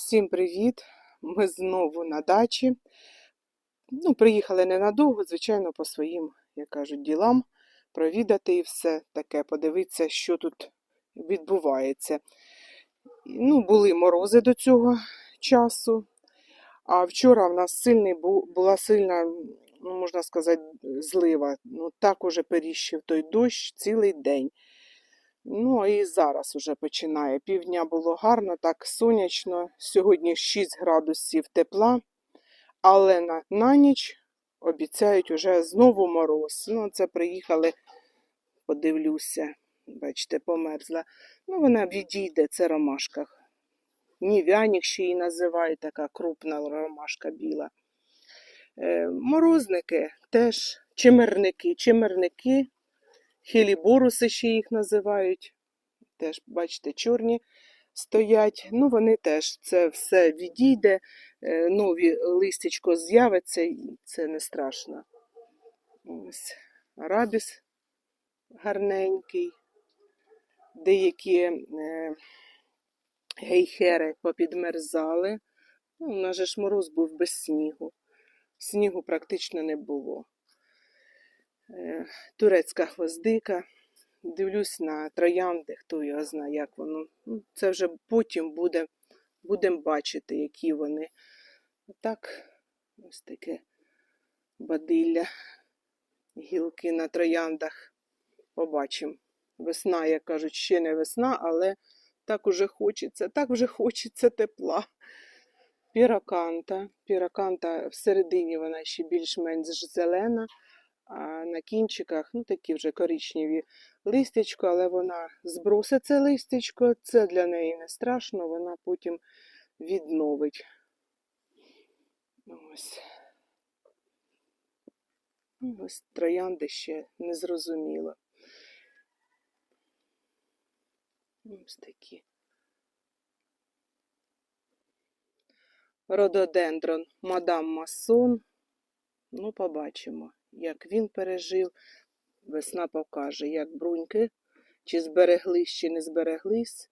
Всім привіт! Ми знову на дачі. Ну, приїхали ненадовго, звичайно, по своїм, як кажуть, ділам, провідати і все таке, подивитися, що тут відбувається. Ну, були морози до цього часу, а вчора в нас сильний бу- була сильна, ну, можна сказати, злива. Ну, так уже періщив той дощ цілий день. Ну, і зараз уже починає. Півдня було гарно, так сонячно. Сьогодні 6 градусів тепла, але на, на ніч обіцяють уже знову мороз. Ну, це приїхали, подивлюся. Бачите, померзла. Ну, вона відійде, це ромашка. Нів'яник ще її називають, така крупна ромашка біла. Е, морозники теж, чимерники, чимерники. Хіліборуси ще їх називають. Теж, бачите, чорні стоять. Ну, вони теж це все відійде, е, нові листячко з'явиться, це не страшно. Ось арабіс гарненький. Деякі е, гейхери попідмерзали. Ну, у нас же ж мороз був без снігу. Снігу практично не було. Е, турецька хвоздика. Дивлюсь на троянди, хто його знає, як воно. Ну, Це вже потім буде, будемо бачити, які вони. Так, ось таке бадилля, гілки на трояндах. Побачимо. Весна, як кажуть, ще не весна, але так уже хочеться, так вже хочеться тепла. Піраканта. Піраканта всередині вона ще більш-менш зелена, на кінчиках ну, такі вже коричневі листячко, але вона збросить це листячко, це для неї не страшно, вона потім відновить. Ось. Ну, Ось троянди ще не зрозуміло. Ось такі. Рододендрон мадам Масон. Ну, побачимо, як він пережив. Весна покаже, як бруньки, чи збереглись, чи не збереглись.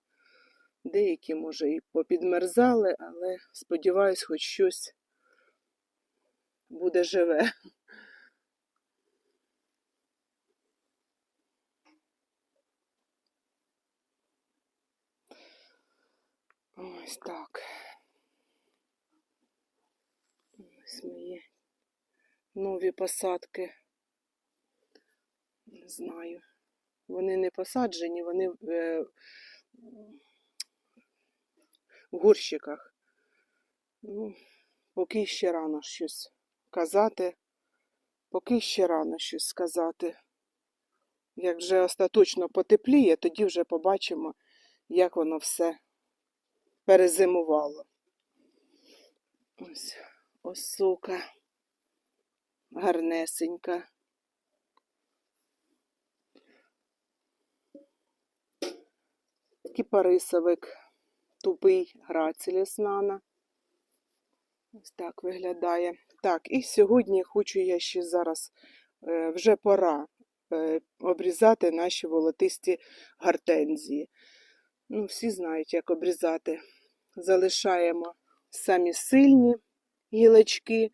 Деякі, може, і попідмерзали, але сподіваюсь, хоч щось буде живе. Ось так. Ось мої нові посадки. Не знаю. Вони не посаджені, вони в, е, в горщиках. Ну, поки ще рано щось казати. Поки ще рано щось сказати. Як вже остаточно потепліє, тоді вже побачимо, як воно все перезимувало. Ось осока гарнесенька. Кіпарисовик тупий граціліс нана. Ось так виглядає. Так, і сьогодні хочу я ще зараз, е, вже пора е, обрізати наші волотисті гортензії. Ну, всі знають, як обрізати. Залишаємо самі сильні гілочки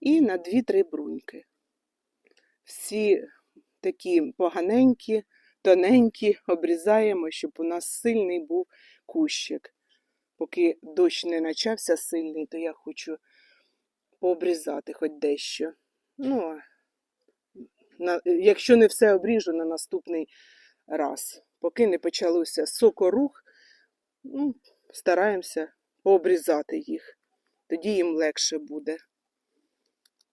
і на 2-3 бруньки. Всі такі поганенькі, тоненькі обрізаємо, щоб у нас сильний був кущик. Поки дощ не почався сильний, то я хочу пообрізати хоч дещо. Ну, на, якщо не все обріжу на наступний раз. Поки не почалося сокорух, ну, стараємося пообрізати їх. Тоді їм легше буде.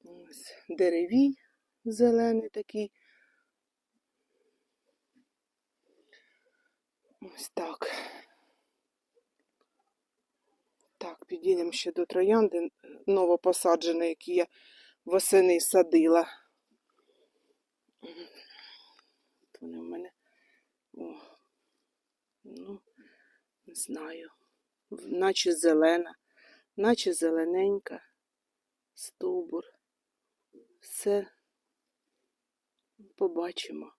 Ось деревій зелений такий. Ось так. Так, підійдемо ще до троянди новопосадженої, які я восени садила. От Вони в мене. О, ну, не знаю. Наче зелена, наче зелененька, стовбур. Все побачимо.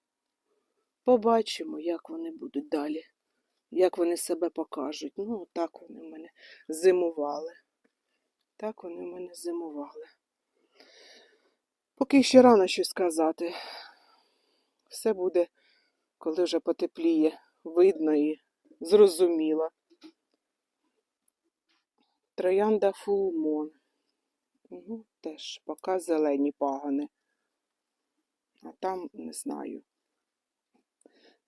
Побачимо, як вони будуть далі як вони себе покажуть. Ну, так вони в мене зимували. Так вони в мене зимували. Поки ще рано щось сказати. Все буде, коли вже потепліє, видно і зрозуміло. Троянда фулмон. Теж поки зелені пагони. А там не знаю.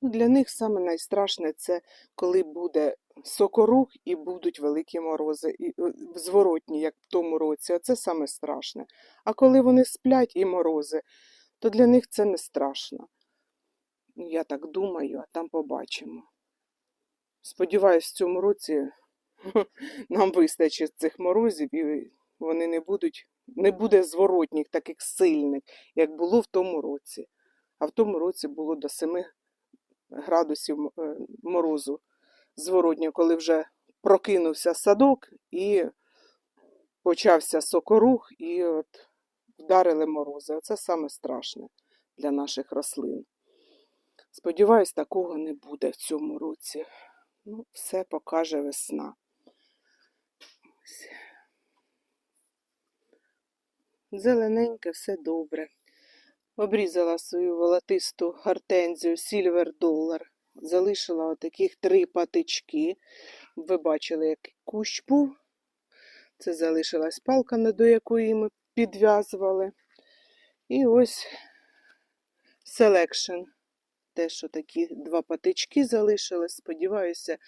Ну, Для них саме найстрашне це коли буде сокорух і будуть великі морози, і е, зворотні, як в тому році. Оце саме страшне. А коли вони сплять і морози, то для них це не страшно. Я так думаю, а там побачимо. Сподіваюсь, в цьому році нам вистачить цих морозів, і вони не будуть, не буде зворотніх таких сильних, як було в тому році. А в тому році було до 7 градусів е, морозу зворотньо, коли вже прокинувся садок і почався сокорух, і от вдарили морози. Оце саме страшне для наших рослин. Сподіваюсь, такого не буде в цьому році. Ну, все покаже весна. Зелененьке, все добре. Обрізала свою волотисту гортензію Silver Dollar. Залишила отаких три патички. Ви бачили, який кущ був. Це залишилась палка, до якої ми підв'язували. І ось Selection. Те, що такі два патички залишились. Сподіваюся,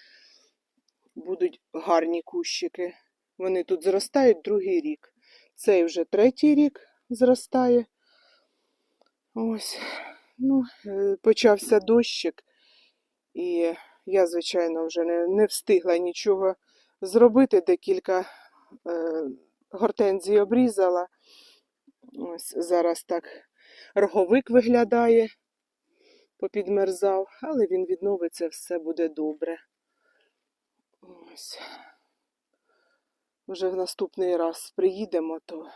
будуть гарні кущики. Вони тут зростають другий рік. Цей вже третій рік зростає. Ось, ну, е, почався дощик, і я, звичайно, вже не, не встигла нічого зробити. Декілька е, гортензій обрізала. Ось зараз так роговик виглядає, попідмерзав, але він відновиться, все буде добре. Ось. Вже в наступний раз приїдемо, то,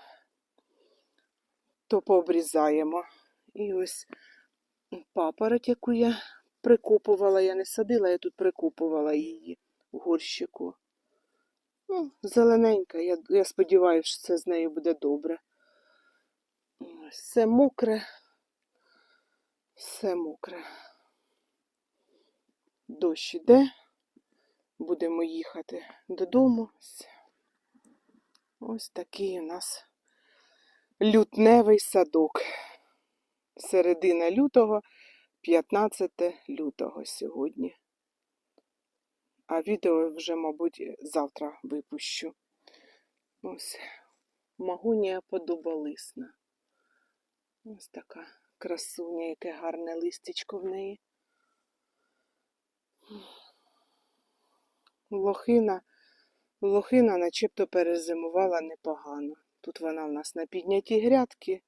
то пообрізаємо. І ось папороть, яку я прикопувала, я не садила, я тут прикопувала її в горщику. Ну, зелененька, я, я сподіваюся, що це з нею буде добре. Все мокре, все мокре. Дощ іде, будемо їхати додому. Ось- такий у нас лютневий садок. Середина лютого, 15 лютого сьогодні. А відео вже, мабуть, завтра випущу. Ось магонія подобалисна. Ось така красуня, яке гарне листячко в неї. Лохина, лохина начебто перезимувала непогано. Тут вона в нас на піднятій грядки.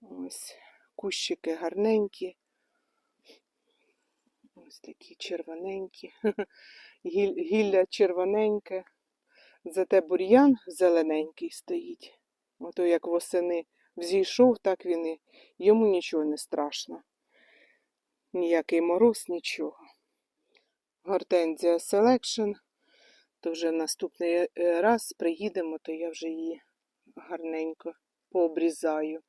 Ось кущики гарненькі. Ось такі червоненькі. Гілля червоненьке. Зате бур'ян зелененький стоїть. Ото як восени взійшов, так він і йому нічого не страшно. Ніякий мороз, нічого. Гортензія Selection. То вже наступний е, раз приїдемо, то я вже її гарненько пообрізаю.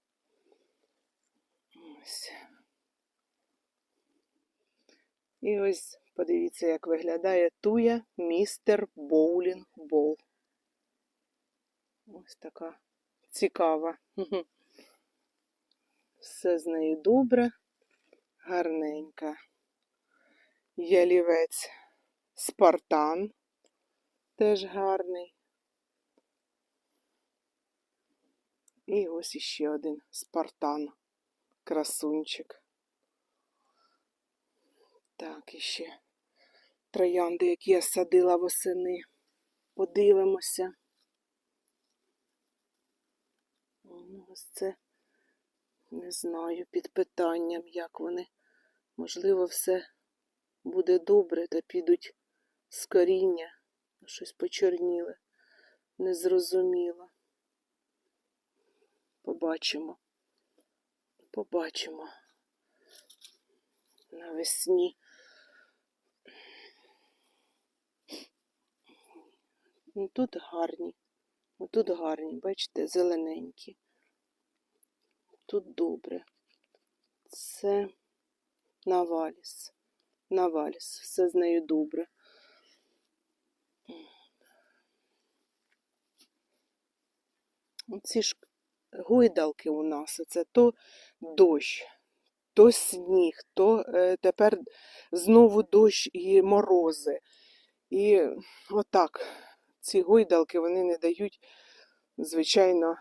Ось. І ось подивіться, як виглядає туя містер Боулінг Бол. Ось така цікава. Все з нею добре, гарненька. Ялівець Спартан теж гарний. І ось іще один Спартан. Красунчик. Так, іще троянди, які я садила восени. Подивимося. Ну, Ось це не знаю під питанням, як вони. Можливо, все буде добре, та підуть з коріння щось почорніле, незрозуміле. Побачимо, побачимо навесні. Ну, тут гарні, ну, тут гарні, бачите, зелененькі. Тут добре. Це наваліс. Наваліс. Все з нею добре. Ці ж гойдалки у нас, це то дощ, то сніг, то е, тепер знову дощ і морози. І отак, ці гойдалки вони не дають, звичайно,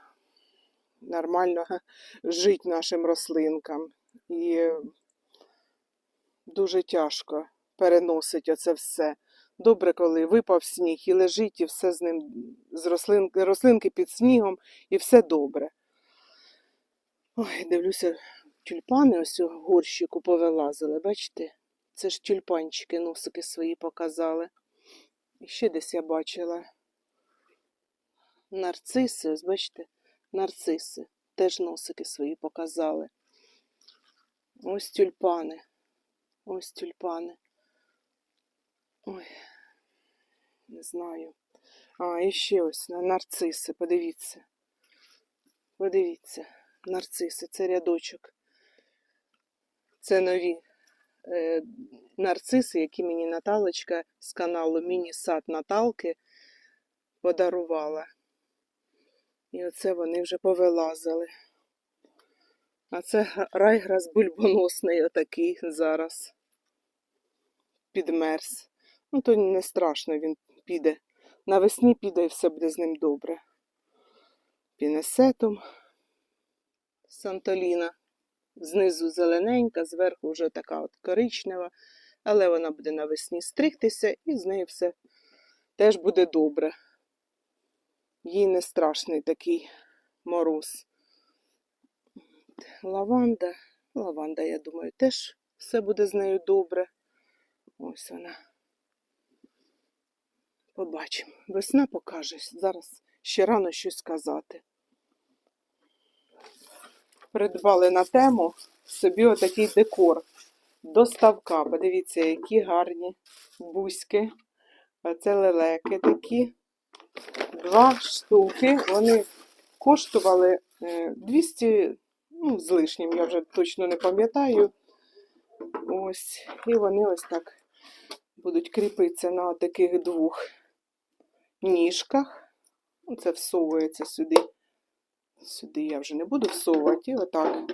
нормально жити нашим рослинкам. І дуже тяжко переносить оце все. Добре, коли випав сніг і лежить, і все з ним з рослинки, рослинки під снігом, і все добре. Ой, дивлюся, тюльпани ось у горщику повилазили, бачите? Це ж тюльпанчики носики свої показали. І ще десь я бачила нарциси, ось бачите, нарциси. Теж носики свої показали. Ось тюльпани. Ось тюльпани. Ой, не знаю. А, і ще ось на- нарциси, подивіться. Подивіться, нарциси, це рядочок. Це нові е, нарциси, які мені Наталочка з каналу Міні-сад Наталки подарувала. І оце вони вже повилазили. А це райграс бульбоносний отакий зараз. Підмерз. Ну, то не страшно, він піде. Навесні піде і все буде з ним добре. Пінесетом Сантоліна. Знизу зелененька, зверху вже така от коричнева, але вона буде навесні стригтися і з нею все теж буде добре. Їй не страшний такий мороз. Лаванда, лаванда, я думаю, теж все буде з нею добре. Ось вона. Побачимо. Весна покаже. Зараз ще рано щось сказати. Придбали на тему собі отакий декор. Доставка. Подивіться, які гарні бузьки. Це лелеки такі. Два штуки. Вони коштували е, 200, ну, з лишнім, я вже точно не пам'ятаю. Ось. І вони ось так будуть кріпитися на таких двох ніжках. Це всовується сюди. Сюди я вже не буду всовувати. Отак.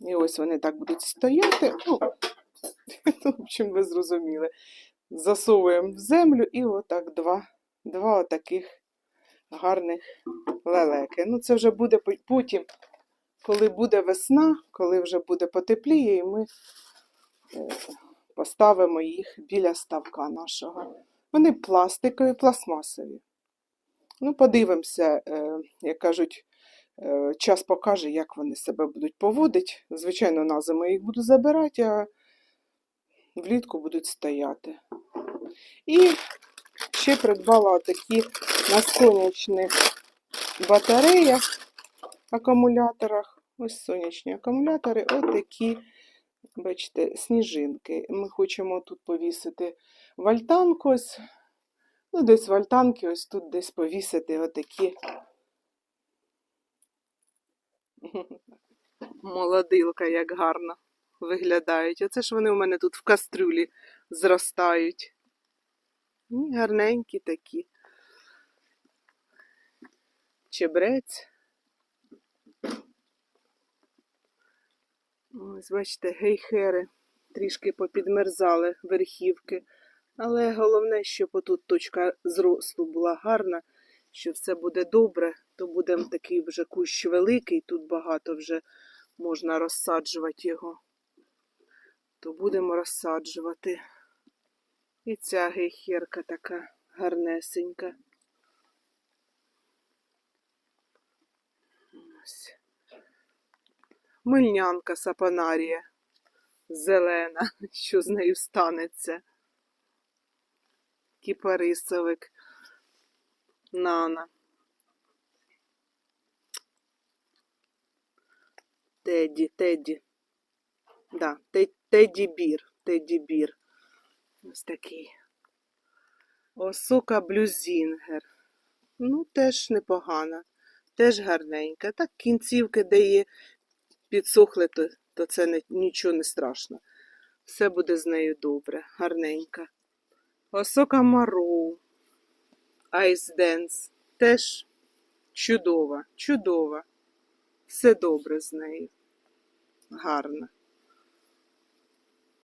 І ось вони так будуть стояти. Ну, в общем, ви зрозуміли. Засовуємо в землю і отак два, два отаких гарних лелеки. Ну, це вже буде потім, коли буде весна, коли вже буде потепліє, і ми е, поставимо їх біля ставка нашого. Вони пластикові, пластмасові. Ну, подивимося, е, як кажуть, е, час покаже, як вони себе будуть поводити. Звичайно, на зиму їх буду забирати, а влітку будуть стояти. І ще придбала такі на сонячних батареях, акумуляторах. Ось сонячні акумулятори, отакі, бачите, сніжинки. Ми хочемо тут повісити вальтанку. Ось, ну, десь вальтанки, ось тут десь повісити отакі. Молодилка, як гарно виглядають. Оце ж вони у мене тут в кастрюлі зростають. Ні, гарненькі такі. Чебрець. Ось, бачите, гейхери трішки попідмерзали верхівки. Але головне, щоб отут точка зросту була гарна, що все буде добре, то буде такий вже кущ великий, тут багато вже можна розсаджувати його. То будемо розсаджувати. І ця гейхерка така гарнесенька. Ось. Мильнянка сапанарія зелена, що з нею станеться кіпарисовик, нана, теді, теді, да, теді-бір, теді-бір. Ось такий. Осока блюзінгер. Ну, теж непогана, теж гарненька. Так, кінцівки, де її підсохли, то, то це не, нічого не страшно. Все буде з нею добре, гарненька. Осока Мару, Айсденс. Теж чудова, чудова. Все добре з нею. Гарна.